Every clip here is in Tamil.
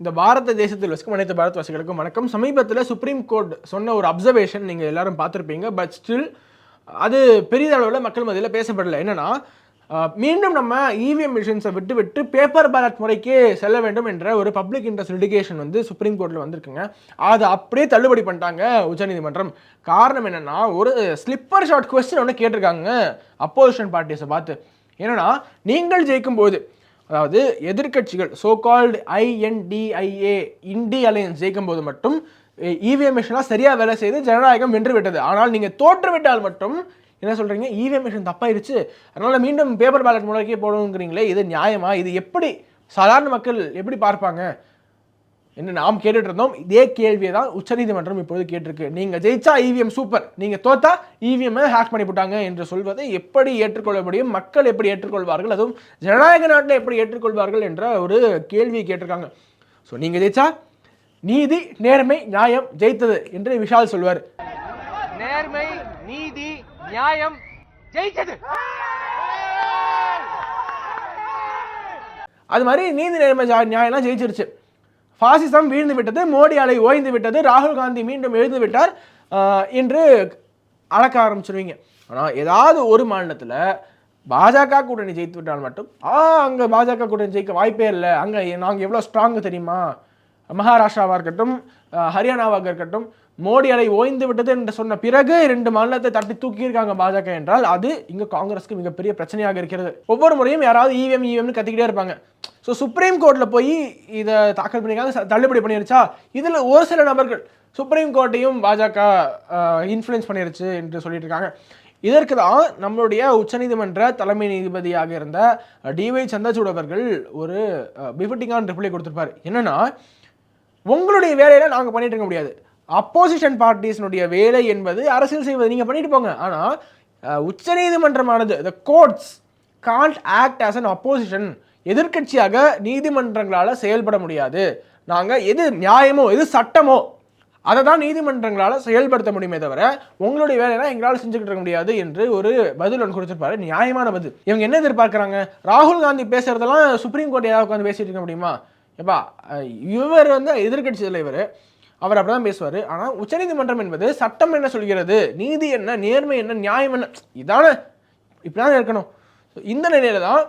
இந்த பாரத தேசத்தில் வசிக்கும் அனைத்து பாரத்வாசிகளுக்கும் வணக்கம். சமீபத்தில் சுப்ரீம் கோர்ட் சொன்ன ஒரு அப்சர்வேஷன் நீங்கள் எல்லாரும் பார்த்துருப்பீங்க. பட் ஸ்டில் அது பெரிதளவில் மக்கள் மத்தியில் பேசப்படலை. என்னென்னா மீண்டும் நம்ம இவிஎம் மிஷின்ஸை விட்டு விட்டு பேப்பர் பேலட் முறைக்கே செல்ல வேண்டும் என்ற ஒரு பப்ளிக் இன்ட்ரெஸ்ட் லிட்டிகேஷன் வந்து சுப்ரீம் கோர்ட்டில் வந்திருக்குங்க. அதை அப்படியே தள்ளுபடி பண்ணிட்டாங்க உச்சநீதிமன்றம். காரணம் என்னென்னா ஒரு ஸ்லிப்பர் ஷார்ட் கொஸ்டின் ஒன்று கேட்டிருக்காங்க. அப்போசிஷன் பார்ட்டிஸை பார்த்து. என்னென்னா நீங்கள் ஜெயிக்கும் போது அதாவது எதிர்க்கட்சிகள் so called INDIA Indi alliance ஜெயிக்கும் போது மட்டும் இவிஎம் மிஷினாக சரியாக வேலை செய்து ஜனநாயகம் வென்று விட்டது ஆனால் நீங்கள் தோற்றுவிட்டால் மட்டும் என்ன சொல்கிறீங்க இவிஎம் மிஷின் தப்பாயிருச்சு. அதனால் மீண்டும் பேப்பர் பேலட் முறைக்கே போடணுங்கிறீங்களே இது நியாயமா? இது எப்படி சாதாரண மக்கள் எப்படி பார்ப்பாங்க? என்ன நாம் கேட்டுட்டு இருந்தோம் இதே கேள்வியை தான் உச்சநீதிமன்றம் இப்பொழுது கேட்டிருக்கு. நீங்க ஜெயிச்சா இவிஎம் சூப்பர் நீங்க தோத்தா இவிஎம் ஹேக் பண்ணி போட்டாங்க என்று சொல்வதை எப்படி ஏற்றுக்கொள்ள முடியும்? மக்கள் எப்படி ஏற்றுக்கொள்வார்கள்? அதுவும் ஜனநாயக நாட்டில் எப்படி ஏற்றுக்கொள்வார்கள் என்ற ஒரு கேள்வியை கேட்டிருக்காங்க. ஸோ நீங்க ஜெயிச்சா நீதி நேர்மை நியாயம் ஜெயித்தது என்று விஷால் சொல்வார். நேர்மை நீதி நியாயம் ஜெயிச்சது அது மாதிரி நீதி நேர்மை நியாயம்லாம் ஜெயிச்சிருச்சு. பாசிசம் வீழ்ந்து விட்டது மோடி அலை ஓய்ந்து விட்டது ராகுல் காந்தி மீண்டும் எழுந்து விட்டார் என்று அளக்க ஆரம்பிச்சிருவீங்க. ஆனால் ஏதாவது ஒரு மாநிலத்தில் பாஜக கூட்டணி ஜெயித்து விட்டால் மட்டும் ஆ அங்கே பாஜக கூட்டணி ஜெயிக்க வாய்ப்பே இல்லை. அங்கே நாங்கள் எவ்வளோ ஸ்ட்ராங்கு தெரியுமா? மகாராஷ்டிராவாக இருக்கட்டும் ஹரியானாவாக இருக்கட்டும் மோடி அலை ஓய்ந்து விட்டது என்று சொன்ன பிறகு ரெண்டு மாநிலத்தை தட்டி தூக்கியிருக்காங்க பாஜக என்றால் அது இங்கே காங்கிரஸ்க்கு மிகப்பெரிய பிரச்சனையாக இருக்கிறது. ஒவ்வொரு முறையும் யாராவது இவிஎம் இவிஎம்னு கத்திக்கிட்டே இருப்பாங்க. ஸோ சுப்ரீம் கோர்ட்டில் போய் இதை தாக்கல் பண்ணியிருக்காங்க. ச- தள்ளுபடி பண்ணிருச்சா? இதில் ஒரு சில நபர்கள் சுப்ரீம் கோர்ட்டையும் பாஜக இன்ஃப்ளூயன்ஸ் பண்ணிருச்சு என்று சொல்லிட்டு இருக்காங்க இதற்கு தான் நம்மளுடைய உச்சநீதிமன்ற தலைமை நீதிபதியாக இருந்த டிஒய் சந்திரசூட் அவர்கள் ஒரு பிஃபிட்டிங்கான ரிப்ளை கொடுத்துருப்பார். என்னன்னா உங்களுடைய வேலையில நாங்கள் பண்ணிட்டு இருக்க முடியாது. அப்போசிஷன் பார்ட்டிஸினுடைய வேலை என்பது அரசியல் செய்வது நீங்கள் பண்ணிட்டு போங்க. ஆனால் உச்சநீதிமன்றமானது the courts can't act as an opposition எதிர்க்கட்சியாக நீதிமன்றங்களால் செயல்பட முடியாது. நாங்கள் எது நியாயமோ எது சட்டமோ அதை தான் நீதிமன்றங்களால் செயல்படுத்த முடியுமே தவிர உங்களுடைய வேலையெல்லாம் எங்களால் செஞ்சுக்கிட்டு இருக்க முடியாது என்று ஒரு பதில் ஒன்று கொடுத்துருப்பாரு. நியாயமான பதில். இவங்க என்ன எதிர்பார்க்குறாங்க? ராகுல் காந்தி பேசுறதெல்லாம் சுப்ரீம் கோர்ட் ஏதாவது உட்காந்து பேசிட்டு இருக்க முடியுமா? எப்பா இவர் வந்து எதிர்க்கட்சி தலைவர். அவர் அப்படி தான் பேசுவார். ஆனால் உச்சநீதிமன்றம் என்பது சட்டம் என்ன சொல்கிறது? நீதி என்ன? நேர்மை என்ன? நியாயம் என்ன? இதான. இப்படிதான் இருக்கணும். இந்த நிலையில தான்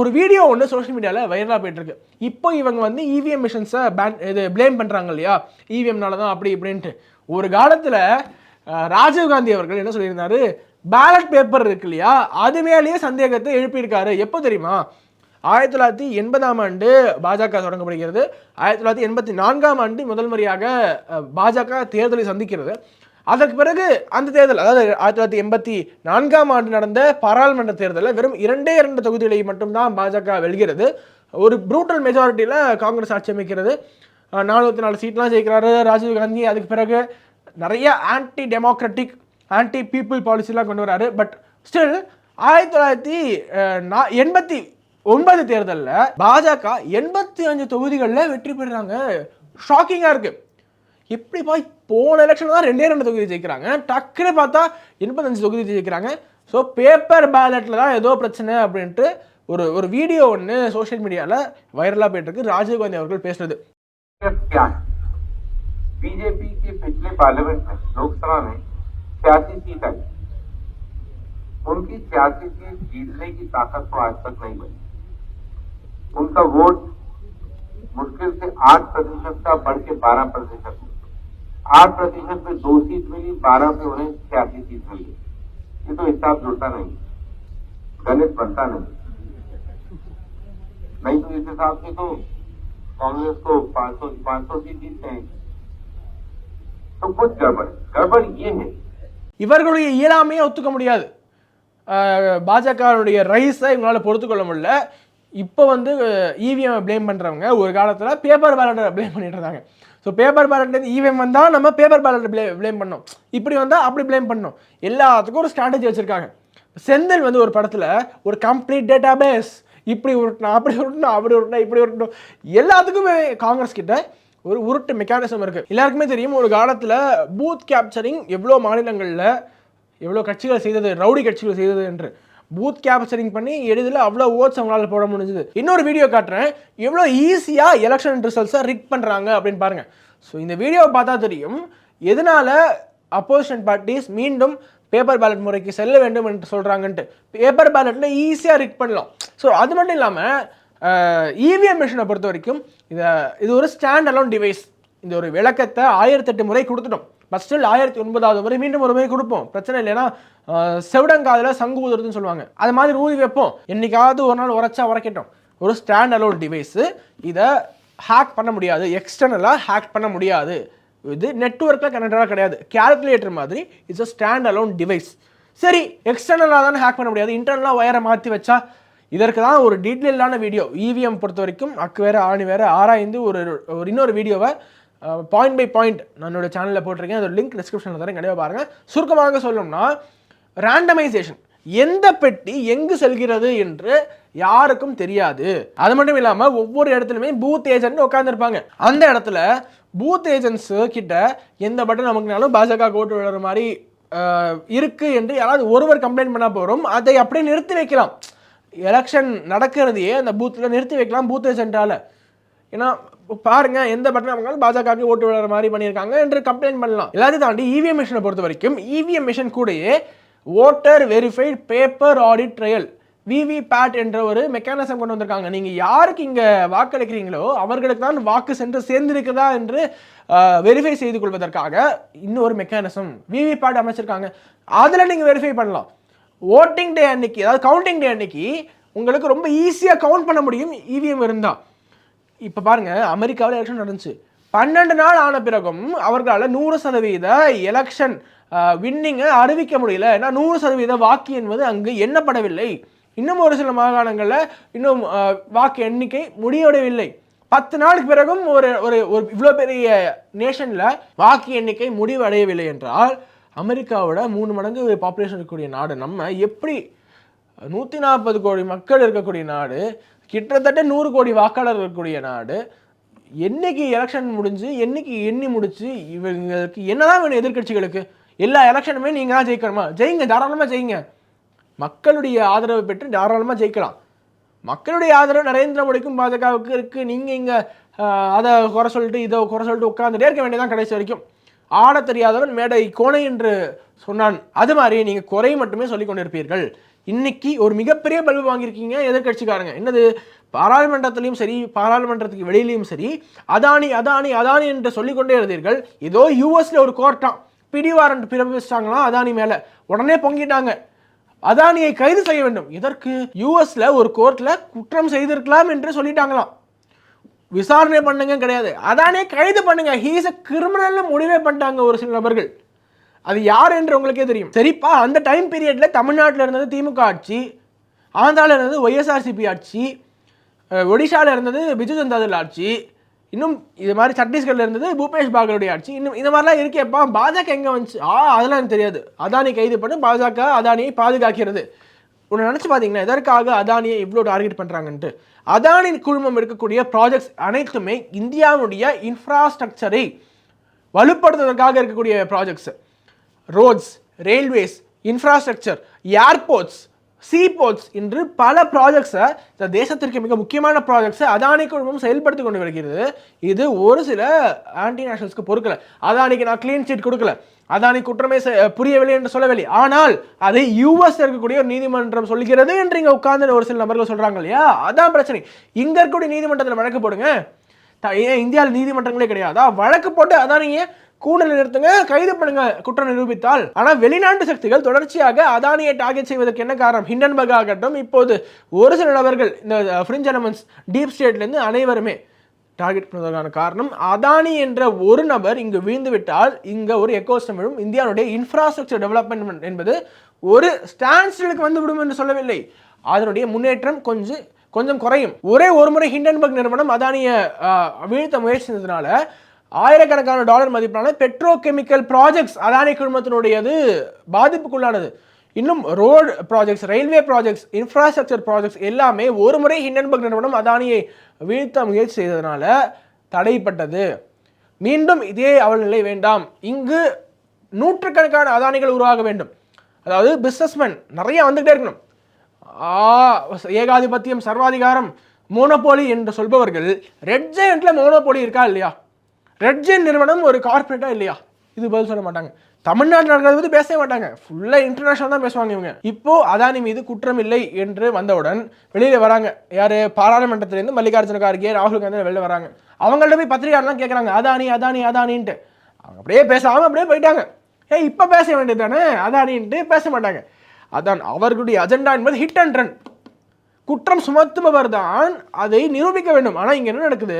ஒரு வீடியோ ஒன்று சோஷியல் மீடியாவில் வைரலாக போயிட்டுருக்கு. இப்போ இவங்க வந்து இவிஎம் மிஷின்ஸை பேன் இது ப்ளேம் பண்ணுறாங்க இல்லையா? இவிஎம்னால தான் அப்படி இப்படின்ட்டு. ஒரு காலத்தில் ராஜீவ்காந்தி அவர்கள் என்ன சொல்லியிருந்தாரு? பேலட் பேப்பர் இருக்கு இல்லையா? அது மேலேயே சந்தேகத்தை எழுப்பியிருக்காரு. எப்போ தெரியுமா? ஆயிரத்தி தொள்ளாயிரத்தி எண்பதாம் ஆண்டு பாஜக தொடங்கப்படுகிறது. ஆயிரத்தி தொள்ளாயிரத்தி எண்பத்தி நான்காம் ஆண்டு முதல் முறையாக பாஜக தேர்தலை சந்திக்கிறது. அதற்கு பிறகு அந்த தேர்தல் அதாவது ஆயிரத்தி தொள்ளாயிரத்தி எண்பத்தி நான்காம் ஆண்டு நடந்த பாராளுமன்ற தேர்தலில் வெறும் இரண்டே இரண்டு தொகுதிகளை மட்டும்தான் பாஜக வெல்கிறது. ஒரு ப்ரூட்டல் மெஜாரிட்டியில் காங்கிரஸ் ஆட்சி அமைக்கிறது. நானூற்றி நாலு சீட்லாம் ஜெயிக்கிறாரு ராஜீவ் காந்தி அதுக்கு பிறகு நிறைய ஆன்டி டெமோக்ராட்டிக் ஆன்டி பீப்புள் பாலிசிலாம் கொண்டு வராரு. பட் ஸ்டில் ஆயிரத்தி தொள்ளாயிரத்தி நா- எண்பத்தி ஒன்பது தேர்தலில் பாஜக எண்பத்தி அஞ்சு தொகுதிகளில் வெற்றி பெறுறாங்க ஷாக்கிங்காக இருக்கு எப்படி போய் போன எலெக்ஷன் தான் ரெண்டே ரெண்டு தொகுதி ஜெயிக்கிறாங்க டக்குன்னு பார்த்தா எண்பத்தஞ்சு தொகுதி ஜெயிக்கிறாங்க ஸோ பேப்பர் பேலட்டில் தான் ஏதோ பிரச்சனை அப்படின்ட்டு ஒரு ஒரு வீடியோ ஒன்று சோஷியல் மீடியாவில் வைரலாக போயிட்டு இருக்கு ராஜீவ் காந்தி அவர்கள் பேசுனது क्या है बीजेपी के पिछले पार्लियामेंट में लोकसभा में छियासी सीट आई उनकी छियासी सीट जीतने की ताकत तो आज तक नहीं बनी उनका वोट मुश्किल से आठ प्रतिशत का बढ़ के बारह प्रतिशत हुआ। आठ प्रतिशत में दो सीट मिली बारह में उन्हें छियासी सीट मिली ये तो हिसाब जुड़ता नहीं गणित बनता नहीं नहीं तो इस हिसाब से तो कांग्रेस को 500 500 सीट जीतते हैं तो कुछ गड़बड़ है। गड़बड़ ये है இவர்களுடைய இயலாமையை ஒத்துக்க முடியாது பாஜகவுடைய ரைஸை இவங்களால பொறுத்துக்கொள்ள முடியல இப்போ வந்து இவிஎம் ப்ளேம் பண்ணுறவங்க ஒரு காலத்தில் பேப்பர் பேலட்டை ப்ளேம் பண்ணிட்டு இருந்தாங்க. ஸோ பேப்பர் பேலட் இவிஎம் வந்தால் நம்ம பேப்பர் பேலட்டை ப்ளே ப்ளேம் பண்ணோம். இப்படி வந்தால் அப்படி ப்ளேம் பண்ணோம். எல்லாத்துக்கும் ஒரு ஸ்ட்ராட்டஜி வச்சுருக்காங்க. செந்தில் வந்து ஒரு படத்தில் ஒரு கம்ப்ளீட் டேட்டா பேஸ் இப்படி உருட்டணும் அப்படி உருட்டணும் அப்படி உருட்டணும் இப்படி உருட்டணும் எல்லாத்துக்குமே காங்கிரஸ் கிட்ட ஒரு உருட்டு மெக்கானிசம் இருக்குது எல்லாருக்குமே தெரியும் ஒரு காலத்தில் பூத் கேப்சரிங் எவ்வளோ மாநிலங்களில் எவ்வளோ கட்சிகள் செய்தது ரவுடி கட்சிகள் செய்தது என்று. பூத் கேப்சரிங் பண்ணி எளிதில் அவ்வளோ ஓட்ஸ் அவங்களால போட முடிஞ்சுது. இன்னொரு வீடியோ காட்டுறேன். எவ்வளோ ஈஸியாக எலெக்ஷன் ரிசல்ட்ஸை ரிக் பண்ணுறாங்க அப்படின்னு பாருங்கள் ஸோ இந்த வீடியோவை பார்த்தா தெரியும். எதனால் அப்போசிஷன் பார்ட்டிஸ் மீண்டும் பேப்பர் பேலட் முறைக்கு செல்ல வேண்டும் என்று சொல்கிறாங்கன்ட்டு பேப்பர் பேலட்டில் ஈஸியாக ரிக் பண்ணலாம். ஸோ அது மட்டும் இல்லாமல் இவிஎம் மிஷினை பொறுத்த வரைக்கும் இதை இது ஒரு ஸ்டாண்ட் அலோன் டிவைஸ் இந்த ஒரு விளக்கத்தை ஆயிரத்தெட்டு முறை கொடுத்துட்டோம். பட் ஸ்டில் ஆயிரத்தி ஒன்பதாவது முறை மீண்டும் ஒரு முறை கொடுப்போம். பிரச்சனை இல்லைன்னா செவிடங்காதில் சங்கு ஊதுறதுன்னு சொல்லுவாங்க. அது மாதிரி ஊதி வைப்போம். என்னைக்காவது ஒரு நாள் உரைச்சா உரைக்கட்டும். ஒரு ஸ்டாண்ட் அலோன் டிவைஸு இதை ஹேக் பண்ண முடியாது. எக்ஸ்டர்னலாக ஹேக் பண்ண முடியாது. இது நெட்ஒர்க்கில் கனெக்டடாக கிடையாது. கேல்குலேட்டர் மாதிரி it's a stand alone device சரி எக்ஸ்டர்னலாக தானே ஹேக் பண்ண முடியாது. இன்டர்னலாக ஒயரை மாற்றி வச்சா இதற்கு தான் ஒரு டீட்டெயிலான வீடியோ இவிஎம் பொறுத்த வரைக்கும் அக்கு வேறு ஆணி வேறு ஆராய்ந்து ஒரு ஒரு இன்னொரு வீடியோவை பாயிண்ட் பை பாயிண்ட் நான் என்னோட சேனலில் போட்டிருக்கேன். அதோட லிங்க் டிஸ்கிரிப்ஷனில் தரேன். கண்டிப்பாக பாருங்கள் சுருக்கமாக சொல்லணும்னா ரேண்டமைசேஷன் எந்த பெட்டி எங்கு செல்கிறது என்று யாருக்கும் தெரியாது. அது மட்டும் இல்லாமல் ஒவ்வொரு இடத்துலையுமே பூத் ஏஜென்ட் உட்காந்துருப்பாங்க அந்த இடத்துல பூத் ஏஜென்ட்ஸ் கிட்ட எந்த பட்டன் நமக்குனாலும் பாஜக கோட்டு விழுற மாதிரி இருக்குது இருக்கு என்று யாராவது ஒருவர் கம்ப்ளைண்ட் பண்ணா போகிறோம் அதை அப்படியே நிறுத்தி வைக்கலாம். எலெக்ஷன் நடக்கிறதையே அந்த பூத்தில் நிறுத்தி வைக்கலாம் பூத் ஏஜென்ட்டால் ஏன்னா பாருங்க எந்த பட்டன் அவங்க பாஜகவுக்கு ஓட்டு விடுற மாதிரி பண்ணியிருக்காங்க என்று கம்ப்ளைண்ட் பண்ணலாம். எல்லாத்தையும் தாண்டி இவிஎம் மிஷினை பொறுத்த வரைக்கும் இவிஎம் மிஷின் கூடயே voter verified paper audit trial VV PAT என்ற ஒரு மெக்கானிசம் கொண்டு வந்திருக்காங்க. நீங்கள் யாருக்கு இங்கே வாக்களிக்கிறீங்களோ அவர்களுக்கு தான் வாக்கு சென்று சேர்ந்திருக்குதா என்று வெரிஃபை செய்து கொள்வதற்காக இன்னொரு மெக்கானிசம் விவி பேட் அமைச்சிருக்காங்க. அதில் நீங்கள் வெரிஃபை பண்ணலாம். ஓட்டிங் டே அன்னைக்கு அதாவது கவுண்டிங் டே அன்னைக்கு உங்களுக்கு ரொம்ப ஈஸியாக கவுண்ட் பண்ண முடியும் இவிஎம் இருந்தால் இப்போ பாருங்க அமெரிக்காவில் எலெக்ஷன் நடந்துச்சு. பன்னெண்டு நாள் ஆன பிறகும் அவர்களால் நூறு சதவீத எலெக்ஷன் வின்னிங்கை அறிவிக்க முடியல. ஏன்னா நூறு சதவீத வாக்கு என்பது அங்கு எண்ணப்படவில்லை. இன்னும் ஒரு சில மாகாணங்களில் இன்னும் வாக்கு எண்ணிக்கை முடிவடையவில்லை பத்து நாளுக்கு பிறகும் ஒரு ஒரு ஒரு இவ்வளோ பெரிய நேஷனில் வாக்கு எண்ணிக்கை முடிவடையவில்லை என்றால் அமெரிக்காவோட மூணு மடங்கு பாப்புலேஷன் இருக்கக்கூடிய நாடு நம்ம எப்படி நூற்றி நாற்பது கோடி மக்கள் இருக்கக்கூடிய நாடு கிட்டத்தட்ட நூறு கோடி வாக்காளர் இருக்கக்கூடிய நாடு என்னைக்கு எலெக்ஷன் முடிஞ்சு என்னைக்கு எண்ணி முடிச்சு இவங்களுக்கு என்னதான் வேணும் எதிர்க்கட்சிகளுக்கு? எல்லா எலெக்ஷனுமே நீங்கள் தான் ஜெயிக்கணுமா? ஜெயிங்க தாராளமாக ஜெயிங்க. மக்களுடைய ஆதரவு பெற்று தாராளமாக ஜெயிக்கலாம். மக்களுடைய ஆதரவு நரேந்திர மோடிக்கும் பாஜகவுக்கு இருக்குது நீங்கள் இங்கே அதை குறை சொல்லிட்டு இதை குறை சொல்லிட்டு உட்காந்துட்டே இருக்க வேண்டியதான் கடைசி வரைக்கும். ஆட தெரியாதவன் மேடை கோணை என்று சொன்னான். அது மாதிரி நீங்கள் குறை மட்டுமே சொல்லிக் கொண்டிருப்பீர்கள். இன்னைக்கு ஒரு மிகப்பெரிய பல்பு வாங்கியிருக்கீங்க எதிர்க்கட்சிக்காரங்க. என்னது? பாராளுமன்றத்திலையும் சரி பாராளுமன்றத்துக்கு வெளியிலையும் சரி அதானி அதானி அதானி என்று சொல்லிக்கொண்டே இருந்தீர்கள். ஏதோ யூஎஸ்ல ஒரு கோர்ட்டாம் பிடி வாரண்ட் அதானி மேல? உடனே பொங்கிட்டாங்க. அதானியை கைது செய்ய வேண்டும். இதற்கு யூஎஸ்ல ஒரு கோர்ட்ல குற்றம் செய்திருக்கலாம் என்று சொல்லிட்டாங்களாம். விசாரணை பண்ணுங்க கிடையாது. அதானே கைது பண்ணுங்க. ஹீஸ் அ கிரிமினல் முடிவே பண்ணிட்டாங்க ஒரு சில நபர்கள். அது யார் என்று உங்களுக்கே தெரியும். சரிப்பா அந்த டைம் பீரியடில் தமிழ்நாட்டில் இருந்தது திமுக ஆட்சி ஆந்திராவில் இருந்தது ஒய்எஸ்ஆர்சிபி ஆட்சி ஒடிஷாவில் இருந்தது பிஜு ஜனதாதள் ஆட்சி இன்னும் இது மாதிரி சத்தீஸ்கரில் இருந்தது பூபேஷ் பாகலுடைய ஆட்சி இன்னும் இந்த மாதிரிலாம் இருக்கேப்பா. பாஜக எங்கே வந்துச்சு? ஆ அதெல்லாம் எனக்கு தெரியாது. அதானி கைது பண்ணி பாஜக அதானியை பாதுகாக்கிறது. ஒன்று நினச்சி பார்த்தீங்கன்னா எதற்காக அதானியை இவ்வளோ டார்கெட் பண்ணுறாங்கன்ட்டு அதானி குழுமம் இருக்கக்கூடிய ப்ராஜெக்ட்ஸ் அனைத்துமே இந்தியாவுடைய இன்ஃப்ராஸ்ட்ரக்சரை வலுப்படுத்துவதற்காக இருக்கக்கூடிய projects roads railways infrastructure airports seaports என்று பல ப்ராஜெக்ட்ஸை இந்த தேசத்திற்கு மிக முக்கியமான ப்ராஜெக்ட்ஸை அதானி குழுமம் செயல்படுத்தி கொண்டு வருகிறது. இது ஒரு சில ஆன்டி நேஷனல்ஸ்க்கு பொறுக்கல. அதானிக்கு நான் கிளீன் சீட் கொடுக்கல. அதானி குற்றமே செ- புரியவில்லை என்று சொல்லவில்லை. ஆனால் அதை யூஎஸ் இருக்கக்கூடிய ஒரு நீதிமன்றம் சொல்கிறது என்று இங்கே உட்கார்ந்து ஒரு சில நபர்கள் சொல்கிறாங்க இல்லையா? அதான் பிரச்சனை. இங்கே இருக்கக்கூடிய நீதிமன்றத்தில் வழக்கு போடுங்க. ஏன் இந்தியாவில் நீதிமன்றங்களே கிடையாதா? வழக்கு போட்டு அதானியை கூடலை நிறுத்துங்க கைது பண்ணுங்க குற்றம் நிரூபித்தால். ஆனால் வெளிநாட்டு சக்திகள் தொடர்ச்சியாக அதானியை டார்கெட் செய்வதற்கு என்ன காரணம்? ஹிண்டன்பர்க் ஆகட்டும் இப்போது ஒரு சில நபர்கள் இந்த ஃப்ரிஞ்ச் எலமெண்ட்ஸ் டீப் ஸ்டேட்லேருந்து அனைவருமே டார்கெட் பண்ணுவதற்கான காரணம் அதானி என்ற ஒரு நபர் இங்கு வீழ்ந்து விட்டால் இங்கே ஒரு எக்கோசிஸ்டம் விழும். இந்தியாவுடைய இன்ஃப்ராஸ்ட்ரக்சர் டெவலப்மெண்ட் என்பது ஒரு ஸ்டாண்ட்ஸ்டிலுக்கு வந்து விடும் என்று சொல்லவில்லை. அதனுடைய முன்னேற்றம் கொஞ்சம் கொஞ்சம் குறையும். ஒரே ஒரு முறை ஹிண்டன்பர்க் நிறுவனம் அதானியை வீழ்த்த முயற்சி செஞ்சதுனால ஆயிரக்கணக்கான டாலர் மதிப்பிலான பெட்ரோ கெமிக்கல் ப்ராஜெக்ட்ஸ் அதானி குழுமத்தினுடையது பாதிப்புக்குள்ளானது. இன்னும் road projects railway projects infrastructure projects எல்லாமே ஒரு முறை ஹிண்டன்பர்க் நிறுவனம் அதானியை வீழ்த்த முயற்சி செய்ததுனால தடைப்பட்டது. மீண்டும் இதே அவள் நிலை வேண்டாம். இங்கு நூற்றுக்கணக்கான அதானிகள் உருவாக வேண்டும். அதாவது பிஸ்னஸ்மேன் நிறைய வந்துகிட்டே இருக்கணும். ஆ ஏகாதிபத்தியம் சர்வாதிகாரம் மோனோபோலி என்று சொல்பவர்கள் ரெட் ஜெயண்ட்ல மோனோபோலி இருக்கா இல்லையா? ரெட் நிறுவனம் ஒரு கார்பரேட்டா இல்லையா? இது பதில் சொல்ல மாட்டாங்க. தமிழ்நாட்டில் நடக்கிறத பற்றி பேசவே மாட்டாங்க. ஃபுல்லாக இன்டர்நேஷனல் தான் பேசுவாங்க இவங்க. இப்போ அதானி மீது குற்றம் இல்லை என்று வந்தவுடன் வெளியில் வராங்க. யார்? பாராளுமன்றத்திலேருந்து மல்லிகார்ஜுன கார்கே ராகுல் காந்தி வெளில வராங்க. அவங்கள்ட்ட போய் பத்திரிகையாளர்லாம் கேட்குறாங்க அதானி அதானி அதானின்ட்டு. அவங்க அப்படியே பேசாமல் அப்படியே போயிட்டாங்க. ஏய் இப்போ பேச வேண்டியது தானே? அதானின்ட்டு பேச மாட்டாங்க. அதான் அவர்களுடைய அஜெண்டா என்பது ஹிட் அண்ட் ரன் குற்றம் சுமத்துபவர் தான் அதை நிரூபிக்க வேண்டும். ஆனால் இங்கே என்ன நடக்குது?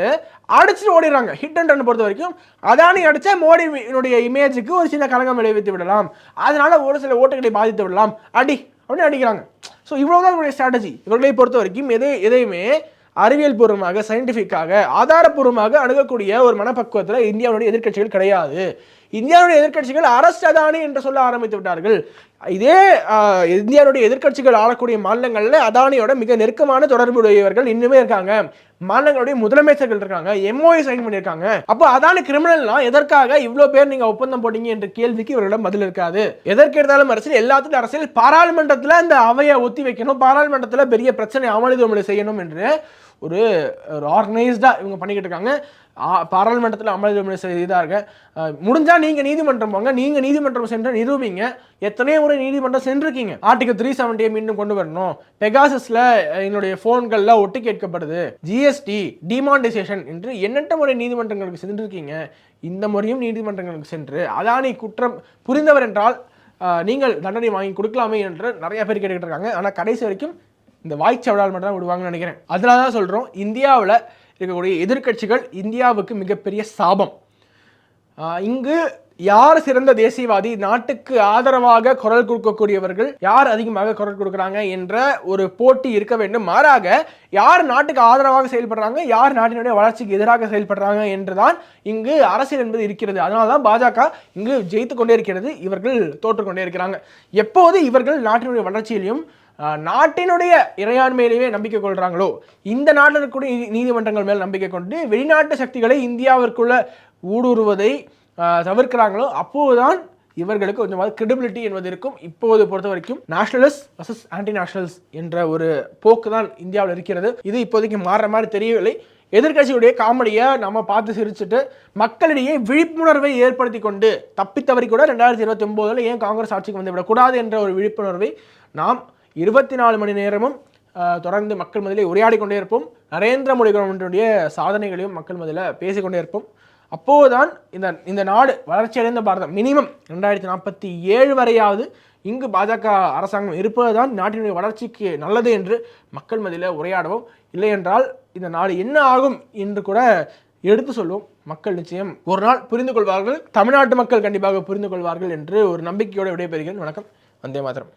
அடிச்சுட்டு ஓடிடுறாங்க. ஹிட் அண்ட் ரன் பொறுத்த வரைக்கும். அதானி அடிச்சா மோடியினுடைய இமேஜுக்கு ஒரு சின்ன கலங்கம் விளைவித்து விடலாம். அதனால ஒரு சில ஓட்டுகளை பாதித்து விடலாம். அடி அப்படின்னு அடிக்கிறாங்க. ஸோ இவ்வளோதான் இவருடைய ஸ்ட்ராட்டஜி இவர்களை பொறுத்த வரைக்கும் எதை எதையுமே அறிவியல் பூர்வமாக சயின்டிஃபிக்காக ஆதாரப்பூர்வமாக அணுகக்கூடிய ஒரு மனப்பக்குவத்தில் இந்தியாவுடைய எதிர்க்கட்சிகள் கிடையாது. இந்தியாவுடைய எதிர்க்கட்சிகள் அரசு அதானி என்று சொல்ல ஆரம்பித்து விட்டார்கள். இதே இந்தியாவுடைய எதிர்க்கட்சிகள் ஆளக்கூடிய மாநிலங்களில் அதானியோட மிக நெருக்கமான தொடர்புடையவர்கள் இன்னுமே இருக்காங்க. மாநிலங்களுடைய முதலமைச்சர்கள் இருக்காங்க எம்ஓஐ சைன் பண்ணியிருக்காங்க. அப்போ அதான கிரிமினல்னா எதற்காக இவ்வளோ பேர் நீங்க ஒப்பந்தம் போட்டீங்க என்ற கேள்விக்கு இவர்களிடம் பதில் இருக்காது. எதற்கு எடுத்தாலும் அரசியல் எல்லாத்துக்கும் அரசியல் பாராளுமன்றத்தில் அந்த அவையை ஒத்தி வைக்கணும் பாராளுமன்றத்தில் பெரிய பிரச்சனை அமளிதமளி செய்யணும் என்று ஒரு ஒரு ஆர்கனைஸ்டாக இவங்க பண்ணிக்கிட்டு இருக்காங்க. ஆ- பாராளுமன்றத்தில் அமளிதமளி செய்தாக இருக்க. முடிஞ்சால் நீங்கள் நீதிமன்றம் போங்க. நீங்கள் நீதிமன்றம் சென்று நிரூபிங்க. எத்தனையோ முறை நீதிமன்றம் சென்றிருக்கீங்க. ஆர்டிகல் த்ரீ செவன்ட்டியை மீண்டும் கொண்டு வரணும். பெகாசஸில் என்னுடைய ஃபோன்கள்லாம் ஒட்டு கேட்கப்படுது. ஜிஎஸ்டி டிமானிட்டைசேஷன் என்று எண்ணற்ற முறை நீதிமன்றங்களுக்கு சென்றிருக்கீங்க? இந்த முறையும் நீதிமன்றங்களுக்கு சென்று அதானி குற்றம் புரிந்தவர் என்றால் நீங்கள் தண்டனை வாங்கி கொடுக்கலாமே என்று நிறைய பேர் கேட்டுக்கிட்டு இருக்காங்க. ஆனால் கடைசி வரைக்கும் இந்த வாய்ச்சவடால் மட்டும் தான் விடுவாங்கன்னு நினைக்கிறேன். அதனால தான் சொல்கிறோம் இந்தியாவில் இருக்கக்கூடிய எதிர்க்கட்சிகள் இந்தியாவுக்கு மிகப்பெரிய சாபம். இங்கு யார் சிறந்த தேசியவாதி நாட்டுக்கு ஆதரவாக குரல் கொடுக்கக்கூடியவர்கள் யார் அதிகமாக குரல் கொடுக்குறாங்க என்ற ஒரு போட்டி இருக்க வேண்டும். மாறாக யார் நாட்டுக்கு ஆதரவாக செயல்படுறாங்க யார் நாட்டினுடைய வளர்ச்சிக்கு எதிராக செயல்படுறாங்க என்றுதான் இங்கு அரசியல் என்பது இருக்கிறது. அதனால தான் பாஜக இங்கு ஜெயித்து கொண்டே இருக்கிறது இவர்கள் தோற்றுக்கொண்டே இருக்கிறாங்க. எப்போது இவர்கள் நாட்டினுடைய வளர்ச்சியிலையும் நாட்டினுடைய இறையாண்மையிலேயே நம்பிக்கை கொள்கிறாங்களோ இந்த நாட்டில் இருக்கக்கூடிய நீதிமன்றங்கள் மேல் நம்பிக்கை கொண்டு வெளிநாட்டு சக்திகளை இந்தியாவிற்குள்ள ஊடுருவதை தவிர்க்கிறாங்களோ அப்போதுதான் இவர்களுக்கு கொஞ்சமாவது கிரெடிபிலிட்டி என்பது இருக்கும். இப்போது பொறுத்த வரைக்கும் நேஷனலிஸ்ட் வர்சஸ் ஆன்டி நேஷனல்ஸ் என்ற ஒரு போக்கு தான் இந்தியாவில் இருக்கிறது. இது இப்போதைக்கு மாறுற மாதிரி தெரியவில்லை. எதிர்க்கட்சியுடைய காமெடியை நம்ம பார்த்து சிரிச்சுட்டு மக்களிடையே விழிப்புணர்வை ஏற்படுத்தி கொண்டு தப்பித்தவரை கூட ரெண்டாயிரத்தி இருபத்தி ஒம்போதில் ஏன் காங்கிரஸ் ஆட்சிக்கு வந்து விடக்கூடாது என்ற ஒரு விழிப்புணர்வை நாம் இருபத்தி நாலு மணி நேரமும் தொடர்ந்து மக்கள் மதிலே உரையாடி கொண்டே இருப்போம். நரேந்திர மோடி கவர்மெண்ட்டுடைய சாதனைகளையும் மக்கள் மதியில் பேசிக்கொண்டே இருப்போம். அப்போதுதான் இந்த இந்த நாடு வளர்ச்சியடைந்த பாரதம். மினிமம் ரெண்டாயிரத்தி நாற்பத்தி ஏழு வரையாவது இங்கு பாஜக அரசாங்கம் இருப்பது தான் நாட்டினுடைய வளர்ச்சிக்கு நல்லது என்று மக்கள் மதியில் உரையாடுவோம் இல்லை என்றால் இந்த நாடு என்ன ஆகும் என்று கூட எடுத்து சொல்லுவோம் மக்கள் நிச்சயம் ஒரு நாள் புரிந்து கொள்வார்கள். தமிழ்நாட்டு மக்கள் கண்டிப்பாக புரிந்து கொள்வார்கள் என்று ஒரு நம்பிக்கையோடு விடைபெறுகிறேன். வணக்கம். வந்தே மாதரம்.